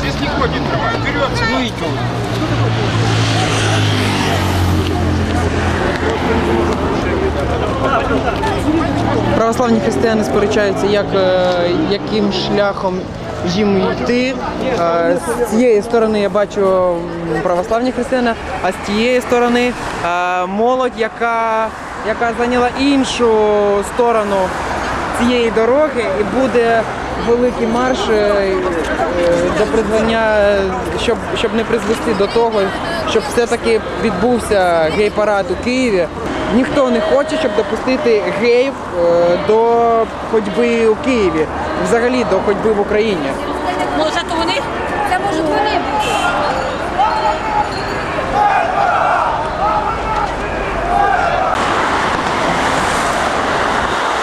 Здесь не ходит трава. Вперед, ну идет. Православні християни сперечаються, як, е, яким шляхом їм йти. Е, З цієї сторони я бачу православні християни, а з тієї сторони е, молодь, яка, яка зайняла іншу сторону цієї дороги, і буде великий марш е, до призвання, е, щоб, щоб не призвести до того, щоб все-таки відбувся гей-парад у Києві. Ніхто не хоче, щоб допустити геїв е, до ходьби у Києві, взагалі до ходьби в Україні. Може, то вони? Це можуть вони бути.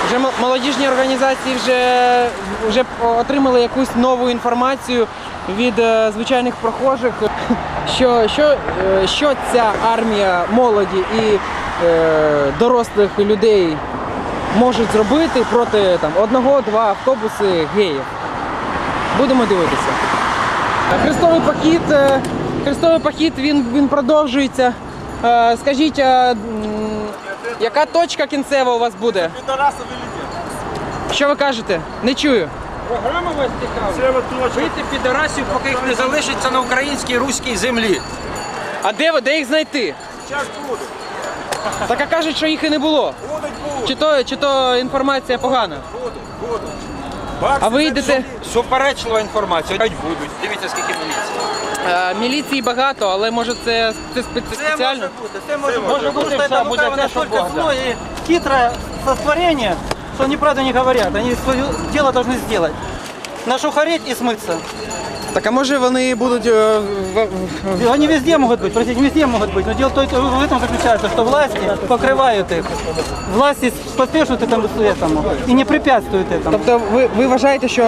Вже м- молодіжні організації вже, вже отримали якусь нову інформацію від е, звичайних прохожих, що, що, е, що ця армія молоді і е, дорослих людей можуть зробити проти одного-два автобуси геїв. Будемо дивитися. Хрестовий похід, е, хрестовий похід він, він продовжується. Скажіть, яка точка кінцева у вас буде? Що ви кажете? Не чую. Програма вас цікава. Бити підарасів, поки їх не залишиться на українській руській землі. А де ви де їх знайти? Зараз будуть. Так а кажуть, що їх і не було. Будуть, будуть. Чи то, чи то інформація погана? Будуть, будуть. А ви йдете? Суперечлива інформація. Хай будуть. Дивіться, скільки міліції. Е, міліції багато, але може це, це спе- спеціально? бути, це може бути, може бути, все, буде те, що Бог и хитрое сотворение, что они правда не говорят. Они свое дело должны сделать. Нашухареть и смыться. Так а може вони будуть е, в- в- И Они везде могут быть, простите, везде могут быть. Но дело только в этом заключается, что власти покрывают их. Власти способствуют этому, этому и не препятствуют этому. Тобто ви, ви вважаєте, що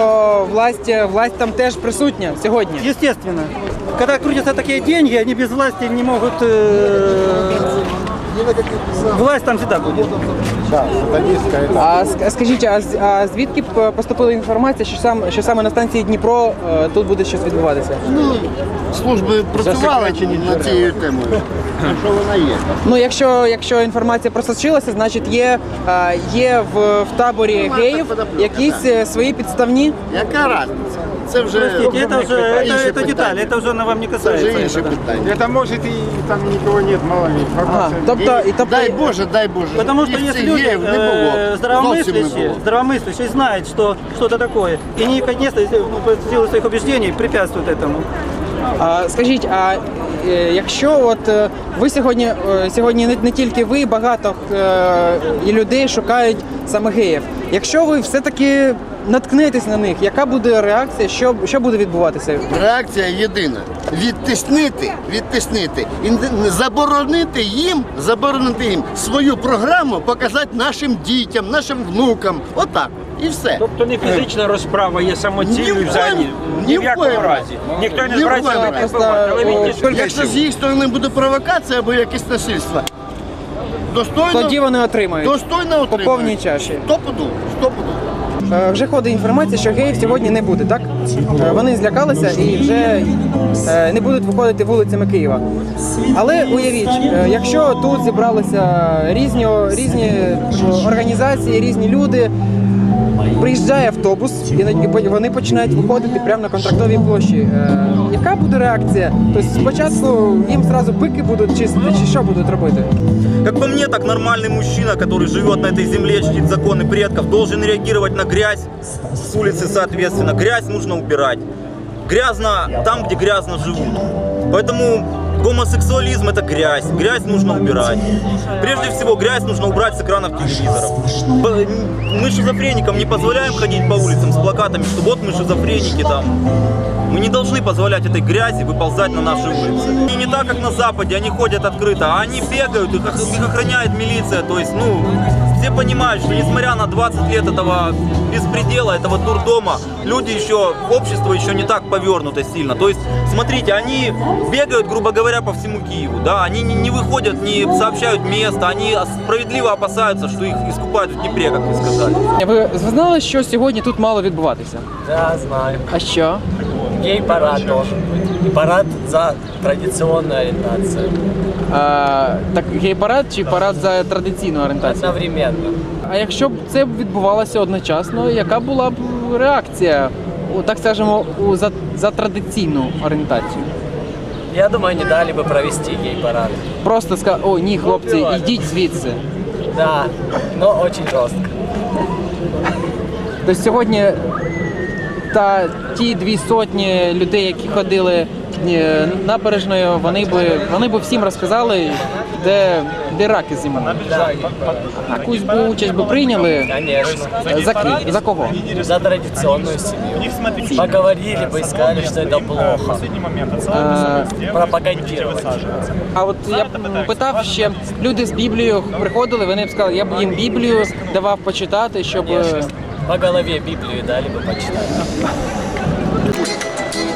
власть, власть там теж присутня сьогодні? Естественно. Когда крутятся такие деньги, они без власти не могут... э, Власть там всегда будет. А ск- скажіть, а, з- а звідки п- поступила інформація, що сам що саме на станції Дніпро е, тут буде щось відбуватися? Ну, служби працювали над цією темою. Що вона є? Ну, якщо, якщо інформація просочилася, значить є, е, є в, в таборі геїв якісь е, свої підставні. Яка разниця? Це вже Простите, это уже это, інше это детали, питання. это уже на вам не Це касается. вже інше это, да. питання. Это может и там никого нет, мало ли, Ага, информация. тобто, і, тобто, Дай Боже, дай Боже. Потому что Їх если цих люди геїв не э, було. Зовсім не здравомыслящие, було. здравомыслящие знают, что что-то такое, и они, конечно, ну, по силу своих убеждений препятствуют этому. А, скажіть, а е, якщо от е, ви сьогодні, е, сьогодні не, не тільки ви, багато е, і людей шукають саме геїв. Якщо ви все-таки наткнетесь на них, яка буде реакція, що, що буде відбуватися? Реакція єдина: відтиснити, відтиснити і заборонити їм, заборонити їм свою програму показати нашим дітям, нашим внукам. Отак. І все. Тобто не фізична розправа є Ні самоціллю взагалі. Ні в якому разі. Ніхто не збирається скільки Якщо з їх сторони буде провокація або якесь насильство, достойно, Тоді вони отримають достойно по отримають. повній чаші. Стопуду, стопуду. Е, Вже ходить інформація, що геїв сьогодні не буде, так? Е, Вони злякалися і вже е, не будуть виходити вулицями Києва. Але уявіть, якщо тут зібралися різні, різні організації, різні люди, приїжджає автобус і на- і по- вони починають виходити прямо на контрактовій площі. Е, Яка буде реакція? Тобто спочатку їм зразу пики будуть чистити, чи що будуть робити? Как по мне, так нормальный мужчина, который живет на этой земле, чтит законы предков, должен реагировать на грязь с улицы, соответственно. Грязь нужно убирать. Грязно там, где грязно живут. Поэтому гомосексуализм это грязь. Грязь нужно убирать. Прежде всего, грязь нужно убрать с экранов телевизоров. Мы шизофреникам не позволяем ходить по улицам с плакатами, что вот мы шизофреники там. Мы не должны позволять этой грязи выползать на наши улицы. И не так, как на Западе, они ходят открыто, а они бегают, их, их охраняет милиция. То есть, ну, все понимают, что несмотря на 20 лет этого беспредела, этого дурдома, люди еще, общество еще не так повернуто сильно. То есть, смотрите, они бегают, грубо говоря, по всему Киеву, да, они не, не выходят, не сообщают место, они справедливо опасаются, что их искупают в Днепре, как вы сказали. Ви знали, що сьогодні тут мало відбуватися? Да, знаю. А що? Гей-парад должен быть. И парад за традиционную ориентацию. А, так гей-парад чи парад за традиційну орієнтацію? Одновременно. А якщо б це відбувалося одночасно, яка була б реакція, у, так скажемо, у, за, за традиційну орієнтацію? Я думаю, не дали бы провести гей-парад. Просто сказати, о, ні, хлопці, йдіть звідси. Да, но очень жестко. Тобто сьогодні та ті дві сотні людей, які ходили е, набережною, вони би вони би всім розказали, де, де раки зимують. Якусь би участь би прийняли. За, ки- за кого? За традиционную семью. Поговорили бы и сказали, что это плохо. Е, Пропагандировать. А от я б питав ще люди з Біблією приходили, вони б сказали, я б їм Біблію давав почитати, щоб е, По голове Библию дали бы почитать.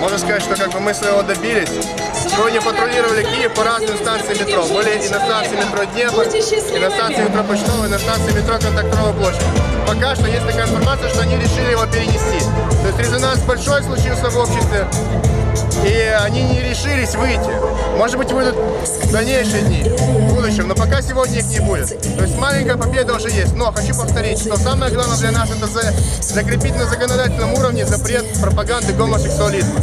Можно сказать, что как бы мы своего добились. Сегодня патрулировали Киев по разным станциям метро. Были и на станции метро Днепр, и на станции метро Почтовая, и на станции метро Контактовая площадь. Пока что есть такая информация, что они решили его перенести. То есть резонанс большой случился в обществе, и они не решились выйти. Может быть, выйдут в дальнейшие дни, в будущем, но пока сегодня их не будет. То есть маленькая победа уже есть. Но хочу повторить, что самое главное для нас это за- закрепить на законодательном уровне запрет пропаганды гомосексуализма.